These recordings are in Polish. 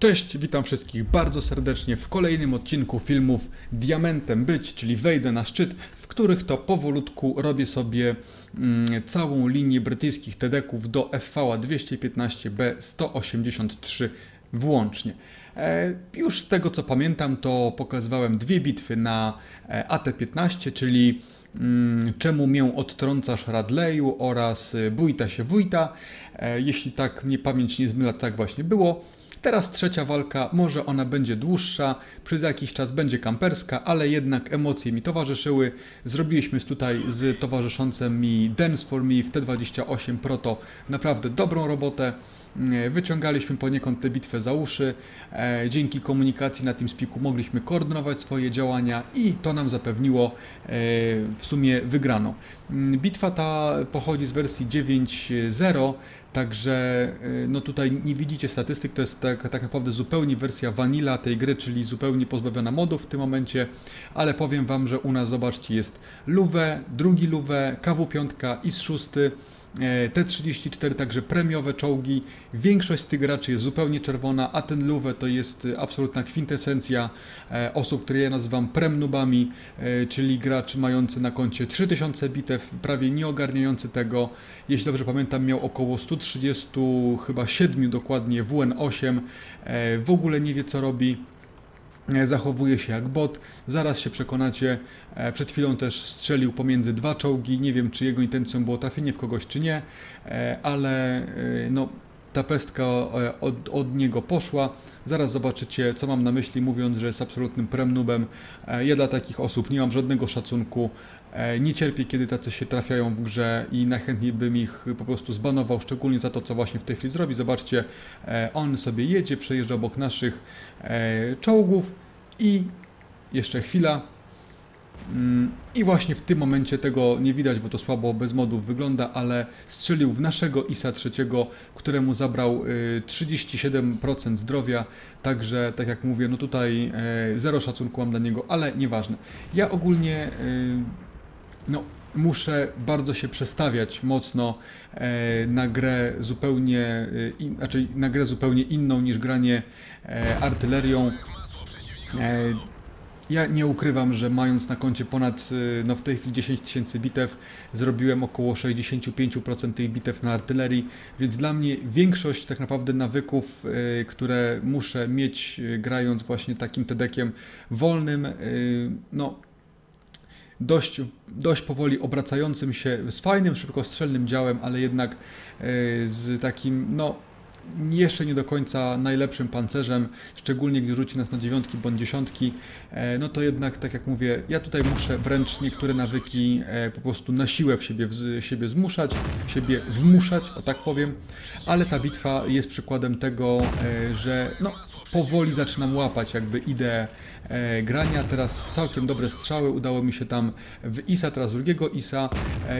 Cześć, witam wszystkich bardzo serdecznie w kolejnym odcinku filmów Diamentem Być, czyli wejdę na szczyt, w których to powolutku robię sobie mm, całą linię brytyjskich TEDeków do FV 215B 183 włącznie. E, już z tego co pamiętam, to pokazywałem dwie bitwy na e, AT-15, czyli mm, Czemu mię odtrącasz Radleju oraz e, Bójta się wójta. E, Jeśli tak mnie pamięć nie zmyla, tak właśnie było. Teraz trzecia walka, może ona będzie dłuższa, przez jakiś czas będzie kamperska, ale jednak emocje mi towarzyszyły. Zrobiliśmy tutaj z towarzyszącym mi Dance for Me w T28 Proto naprawdę dobrą robotę. E, Wyciągaliśmy poniekąd tę bitwę za uszy. E, Dzięki komunikacji na TeamSpeaku mogliśmy koordynować swoje działania i to nam zapewniło e, w sumie wygraną. Mm, Bitwa ta pochodzi z wersji 9.0, także no tutaj nie widzicie statystyk, to jest tak, tak naprawdę zupełnie wersja vanilla tej gry, czyli zupełnie pozbawiona modów w tym momencie, ale powiem Wam, że u nas zobaczcie jest Luwe, drugi Luwe, KW5 i z szósty. E, T-34 także premiowe czołgi. Większość z tych graczy jest zupełnie czerwona, a ten Luwe to jest e, absolutna kwintesencja e, osób, które ja nazywam premnubami, e, czyli graczy mający na koncie 3000 bitew, prawie nie ogarniający tego. Jeśli dobrze pamiętam, miał około 130, chyba 7 dokładnie WN8. E, W ogóle nie wie co robi e, zachowuje się jak bot. Zaraz się przekonacie. E, Przed chwilą też strzelił pomiędzy dwa czołgi. Nie wiem, czy jego intencją było trafienie w kogoś, czy nie, e, ale e, no, ta pestka e, od, od niego poszła. Zaraz zobaczycie, co mam na myśli, mówiąc, że jest absolutnym premnubem. E, Ja dla takich osób nie mam żadnego szacunku. E, Nie cierpię, kiedy tacy się trafiają w grze i najchętniej bym ich po prostu zbanował, szczególnie za to, co właśnie w tej chwili zrobi. Zobaczcie, e, on sobie jedzie, przejeżdża obok naszych e, czołgów i jeszcze chwila. Mm, I właśnie w tym momencie tego nie widać, bo to słabo bez modów wygląda, ale strzelił w naszego ISA trzeciego, któremu zabrał y, 37% zdrowia. Także, tak jak mówię, no tutaj zero szacunku mam dla niego, ale nieważne. Ja ogólnie no, muszę bardzo się przestawiać mocno e, na grę zupełnie, e, znaczy na grę zupełnie inną niż granie e, artylerią. Ja nie ukrywam, że mając na koncie ponad, no w tej chwili 10 tysięcy bitew, zrobiłem około 65% tych bitew na artylerii, więc dla mnie większość tak naprawdę nawyków, które muszę mieć grając właśnie takim tedekiem wolnym, no dość, dość powoli obracającym się, z fajnym, szybkostrzelnym działem, ale jednak e, z takim, no, jeszcze nie do końca najlepszym pancerzem, szczególnie gdy rzuci nas na dziewiątki bądź dziesiątki, e, no to jednak, tak jak mówię, ja tutaj muszę wręcz niektóre nawyki e, po prostu na siłę w siebie, w siebie zmuszać, siebie wmuszać, o tak powiem, ale ta bitwa jest przykładem tego, e, że no, powoli zaczynam łapać jakby ideę grania. Teraz całkiem dobre strzały udało mi się tam w ISA, teraz drugiego ISA.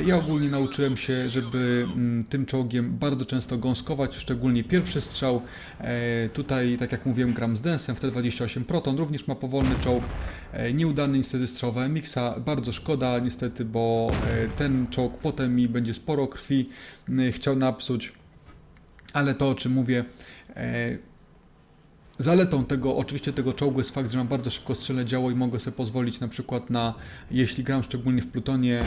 Ja ogólnie nauczyłem się, żeby mm, tym czołgiem bardzo często gąskować, szczególnie pierwszy strzał. E, tutaj, tak jak mówiłem, gram z Densem w T28 Proton, również ma powolny czołg. E, nieudany niestety strzał MX-a, bardzo szkoda niestety, bo e, ten czołg potem mi będzie sporo krwi chciał napsuć. Ale to, o czym mówię, Zaletą tego, oczywiście tego czołgu jest fakt, że mam bardzo szybko strzelne działo i mogę sobie pozwolić na przykład na, jeśli gram szczególnie w plutonie, e,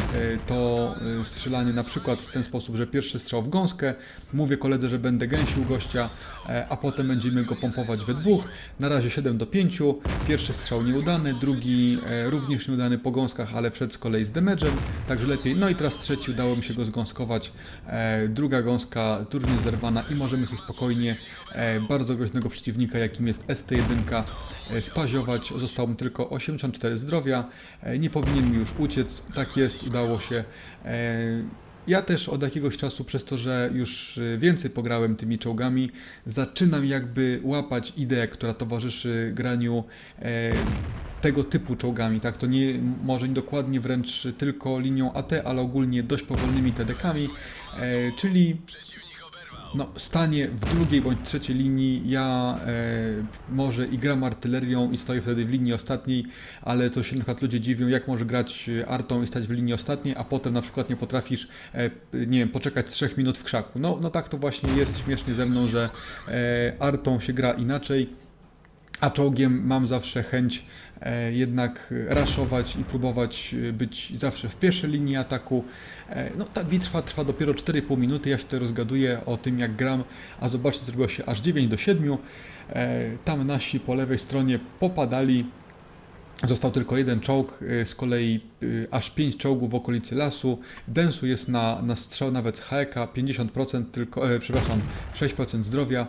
to e, strzelanie na przykład w ten sposób, że pierwszy strzał w gąskę, mówię koledze, że będę gęsił gościa, e, a potem będziemy go pompować we dwóch. Na razie 7 do 5, pierwszy strzał nieudany, drugi również nieudany po gąskach, ale wszedł z kolei z damage'em, także lepiej. No i teraz trzeci udało mi się go zgąskować, druga gąska turnie zerwana i możemy sobie spokojnie bardzo groźnego przeciwnika, jakim jest ST1 e, spaziować. Zostało mu tylko 84 zdrowia. E, Nie powinien mi już uciec. Tak jest, udało się. E, Ja też od jakiegoś czasu, przez to, że już więcej pograłem tymi czołgami, zaczynam jakby łapać ideę, która towarzyszy graniu tego typu czołgami, tak? To nie może nie dokładnie wręcz tylko linią AT, ale ogólnie dość powolnymi TDK-ami, e, czyli no, stanie w drugiej bądź trzeciej linii. Ja e, może i gram artylerią i stoję wtedy w linii ostatniej, ale to się na przykład ludzie dziwią, jak może grać artą i stać w linii ostatniej, a potem na przykład nie potrafisz, e, nie wiem, poczekać 3 minut w krzaku. No, no tak to właśnie jest śmiesznie ze mną, że e, artą się gra inaczej. A czołgiem mam zawsze chęć e, jednak raszować i próbować e, być zawsze w pierwszej linii ataku. E, no, ta bitwa trwa dopiero 4,5 minuty. Ja się tutaj rozgaduję o tym, jak gram, a zobaczcie, zrobiło się aż 9 do 7. Tam nasi po lewej stronie popadali. Został tylko jeden czołg, z kolei aż 5 czołgów w okolicy lasu. Densu jest na, na strzał nawet HK, 50% tylko, e, przepraszam, 6% zdrowia.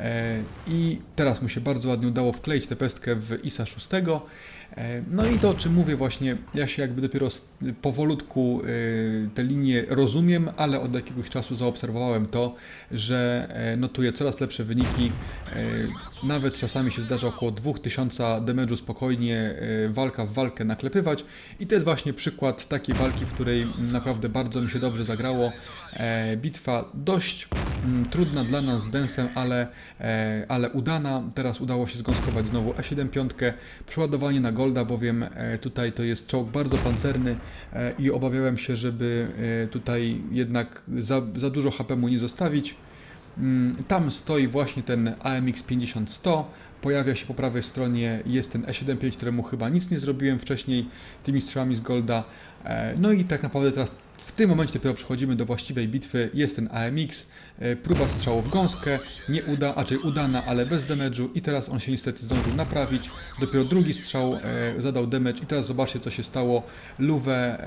E, I teraz mu się bardzo ładnie udało wkleić tę pestkę w ISA 6. E, no i to, o czym mówię właśnie, ja się jakby dopiero powolutku e, te linie rozumiem, ale od jakiegoś czasu zaobserwowałem to, że notuję coraz lepsze wyniki. Nawet czasami się zdarza około 2000 damage'u spokojnie walka w walkę naklepywać i to jest właśnie przykład takiej walki, w której naprawdę bardzo mi się dobrze zagrało. Bitwa dość mm, trudna dla nas z Densem, ale, ale udana. Teraz udało się zgąskować znowu E7 piątkę, przeładowanie na Golda, bowiem e, tutaj to jest czołg bardzo pancerny e, i obawiałem się, żeby e, tutaj jednak za, za dużo HP mu nie zostawić. Mm, tam stoi właśnie ten AMX 50-100, pojawia się po prawej stronie, jest ten E75, któremu chyba nic nie zrobiłem wcześniej tymi strzałami z Golda. No i tak naprawdę teraz w tym momencie dopiero przechodzimy do właściwej bitwy. Jest ten AMX, e, próba strzału w gąskę, nie uda, a czy udana, ale bez damage'u i teraz on się niestety zdążył naprawić. Dopiero drugi strzał e, zadał damage i teraz zobaczcie co się stało. Luwę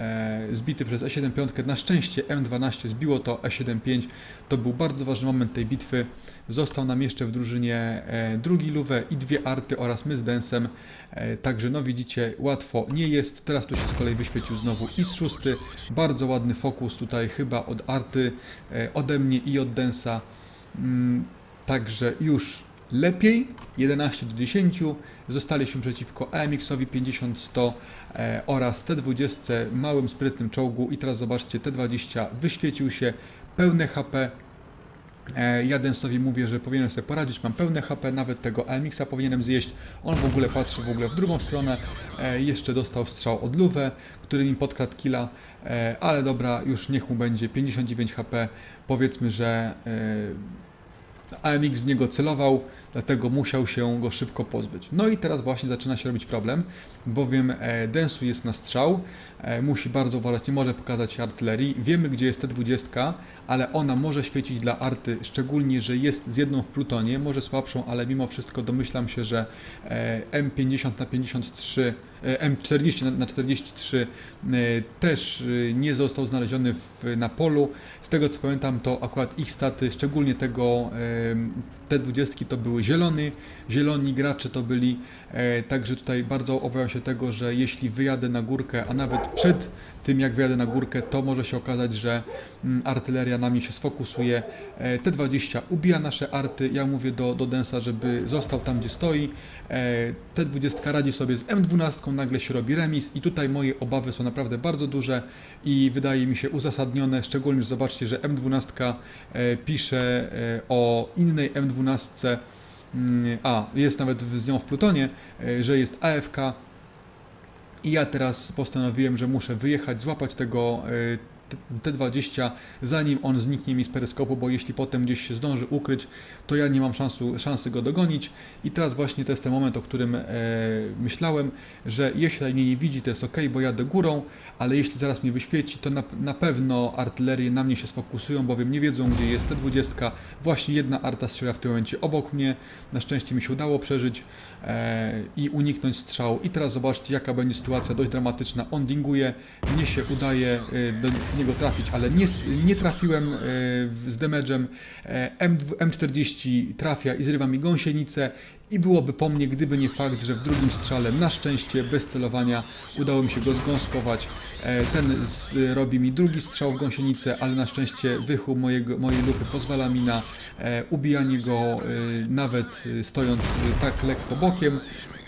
e, zbity przez E75, na szczęście M12 zbiło to E75. To był bardzo ważny moment tej bitwy. Został nam jeszcze w drużynie e, drugi Luwę i dwie arty oraz my z Densem. E, także no widzicie, łatwo nie jest. Teraz tu się z kolei wyświecił znowu i z szósty. Bardzo ładny fokus tutaj chyba od arty, e, ode mnie i od Densa. Mm, także już lepiej, 11 do 10. Zostaliśmy przeciwko AMX-owi 50-100 oraz T20 małym sprytnym czołgu i teraz zobaczcie, T20 wyświecił się, pełne HP, E, ja Densowi mówię, że powinienem sobie poradzić, mam pełne HP, nawet tego AMX-a powinienem zjeść. On w ogóle patrzy w ogóle w drugą stronę. E, jeszcze dostał strzał od który mi podkradł killa, e, ale dobra, już niech mu będzie 59 HP. Powiedzmy, że AMX w niego celował, dlatego musiał się go szybko pozbyć. No i teraz właśnie zaczyna się robić problem, bowiem e, Densu jest na strzał, e, musi bardzo uważać, nie może pokazać artylerii. Wiemy, gdzie jest T20, ale ona może świecić dla arty, szczególnie, że jest z jedną w plutonie, może słabszą, ale mimo wszystko domyślam się, że e, M50 na 53 M40 na 43 też nie został znaleziony w, na polu. Z tego co pamiętam, to akurat ich staty, szczególnie tego T20 to były zielony, zieloni gracze to byli, e, także tutaj bardzo obawiam się tego, że jeśli wyjadę na górkę, a nawet przed tym jak wyjadę na górkę, to może się okazać, że mm, artyleria na mnie się sfokusuje. E, T20 ubija nasze arty, ja mówię do, do Densa, żeby został tam, gdzie stoi. E, T20 radzi sobie z M12, nagle się robi remis i tutaj moje obawy są naprawdę bardzo duże i wydaje mi się uzasadnione, szczególnie, że zobaczcie, że M12 e, pisze o innej M12, mm, a jest nawet z nią w Plutonie, że jest AFK, i ja teraz postanowiłem, że muszę wyjechać, złapać tego e, T20, zanim on zniknie mi z peryskopu, bo jeśli potem gdzieś się zdąży ukryć, to ja nie mam szansu, szansy go dogonić. I teraz właśnie to jest ten moment, o którym e, myślałem, że jeśli mnie nie widzi, to jest ok, bo jadę górą, ale jeśli zaraz mnie wyświeci, to na, na pewno artylerie na mnie się sfokusują, bowiem nie wiedzą, gdzie jest T20. Właśnie jedna arta strzela w tym momencie obok mnie. Na szczęście mi się udało przeżyć e, i uniknąć strzału. I teraz zobaczcie, jaka będzie sytuacja dość dramatyczna. On dinguje, mnie się udaje e, do niego trafić, ale nie, nie trafiłem e, z damage'em. E, M40 trafia i zrywa mi gąsienicę i byłoby po mnie, gdyby nie fakt, że w drugim strzale na szczęście bez celowania udało mi się go zgąskować. E, ten robi mi drugi strzał w gąsienicę, ale na szczęście wychuł mojego, mojej lufy pozwala mi na ubijanie go nawet stojąc tak lekko bokiem.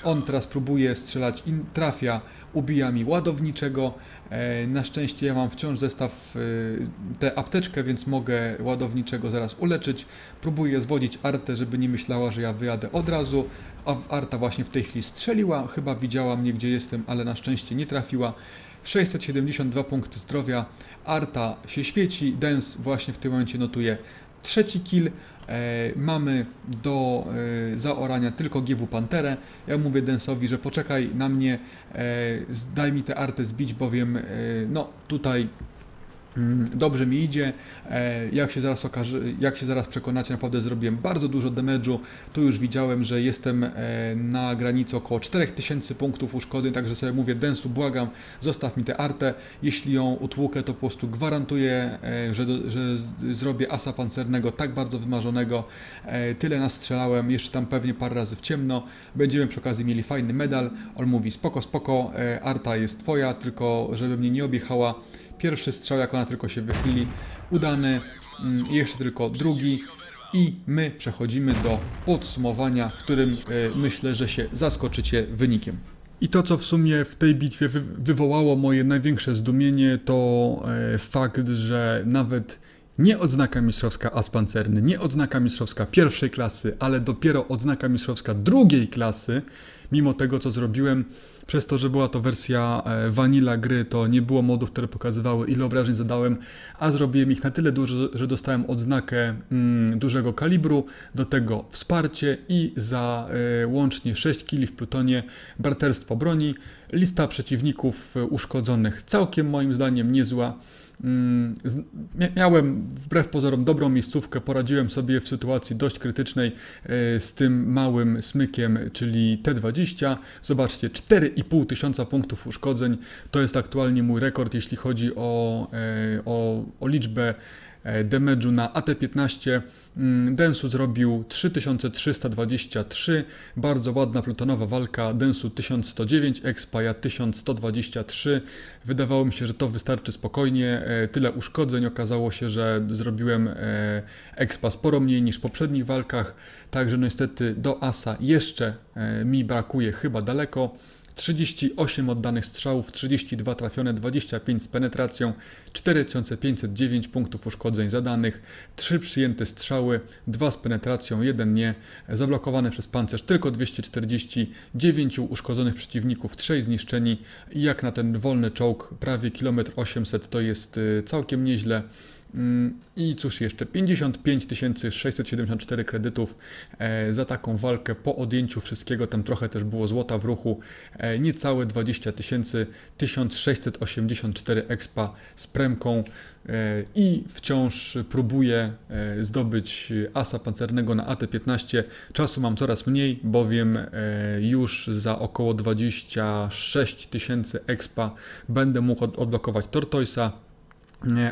On teraz próbuje strzelać, in, trafia, ubija mi ładowniczego. E, na szczęście ja mam wciąż zestaw, e, tę apteczkę, więc mogę ładowniczego zaraz uleczyć. Próbuję zwodzić Artę, żeby nie myślała, że ja wyjadę od razu, a Arta właśnie w tej chwili strzeliła, chyba widziała mnie gdzie jestem, ale na szczęście nie trafiła. 672 punkty zdrowia, Arta się świeci, Dens właśnie w tym momencie notuje trzeci kill. E, mamy do e, zaorania tylko GW Panterę. Ja mówię Densowi, że poczekaj na mnie, e, daj mi tę artę zbić, bowiem no tutaj Dobrze mi idzie. E, Jak się, zaraz okaże, jak się zaraz przekonacie, naprawdę zrobiłem bardzo dużo damage'u. Tu już widziałem, że jestem e, na granicy około 4000 punktów uszkody, także sobie mówię, Densu, błagam, zostaw mi tę artę. Jeśli ją utłukę, to po prostu gwarantuję, e, że, że zrobię asa pancernego tak bardzo wymarzonego. Tyle nastrzelałem, jeszcze tam pewnie parę razy w ciemno. Będziemy przy okazji mieli fajny medal. On mówi, spoko, spoko, arta jest twoja, tylko żeby mnie nie objechała. Pierwszy strzał, jak ona tylko się wychyli, udany, mm, jeszcze tylko drugi. I my przechodzimy do podsumowania, w którym e, myślę, że się zaskoczycie wynikiem. I to, co w sumie w tej bitwie wy wywołało moje największe zdumienie, to e, fakt, że nawet nie odznaka mistrzowska as pancerny, nie odznaka mistrzowska pierwszej klasy, ale dopiero odznaka mistrzowska drugiej klasy, mimo tego, co zrobiłem, przez to, że była to wersja e, vanilla gry, to nie było modów, które pokazywały ile obrażeń zadałem, a zrobiłem ich na tyle dużo, że dostałem odznakę mm, dużego kalibru, do tego wsparcie i za e, łącznie 6 kili w plutonie barterstwo broni. Lista przeciwników e, uszkodzonych całkiem moim zdaniem niezła. Mm, Miałem wbrew pozorom dobrą miejscówkę, poradziłem sobie w sytuacji dość krytycznej z tym małym smykiem, czyli T20. Zobaczcie, 4,5 tysiąca punktów uszkodzeń. To jest aktualnie mój rekord, jeśli chodzi o, e, o, o liczbę damage'u na AT-15. Mm, Densu zrobił 3323, bardzo ładna plutonowa walka, Densu 1109, Expaja 1123. Wydawało mi się, że to wystarczy spokojnie, e, tyle uszkodzeń, okazało się, że zrobiłem e, Expa sporo mniej niż w poprzednich walkach, także no niestety do Asa jeszcze e, mi brakuje chyba daleko. 38 oddanych strzałów, 32 trafione, 25 z penetracją, 4509 punktów uszkodzeń zadanych, 3 przyjęte strzały, 2 z penetracją, 1 nie, zablokowane przez pancerz tylko 240, 9 uszkodzonych przeciwników, 3 zniszczeni i jak na ten wolny czołg prawie kilometr 800 to jest y, całkiem nieźle. Mm, I cóż jeszcze, 55 674 kredytów e, za taką walkę po odjęciu wszystkiego, tam trochę też było złota w ruchu, e, niecałe 20 tysięcy, 1684 expa z premką e, i wciąż próbuję zdobyć asa pancernego na AT-15. Czasu mam coraz mniej, bowiem już za około 26 tysięcy expa będę mógł od- odblokować Tortoisa.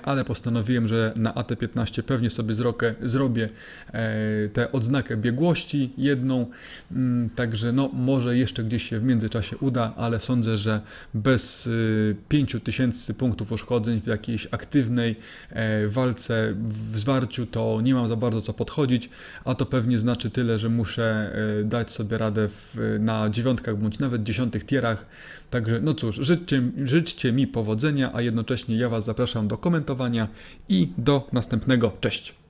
Ale postanowiłem, że na AT15 pewnie sobie zrokę, zrobię e, tę odznakę biegłości jedną, mm, także no może jeszcze gdzieś się w międzyczasie uda, ale sądzę, że bez y, 5000 punktów uszkodzeń w jakiejś aktywnej e, walce, w zwarciu to nie mam za bardzo co podchodzić, a to pewnie znaczy tyle, że muszę e, dać sobie radę w, na dziewiątkach bądź nawet dziesiątych tierach, Także no cóż, życzcie, życzcie mi powodzenia, a jednocześnie ja Was zapraszam do komentowania i do następnego. Cześć!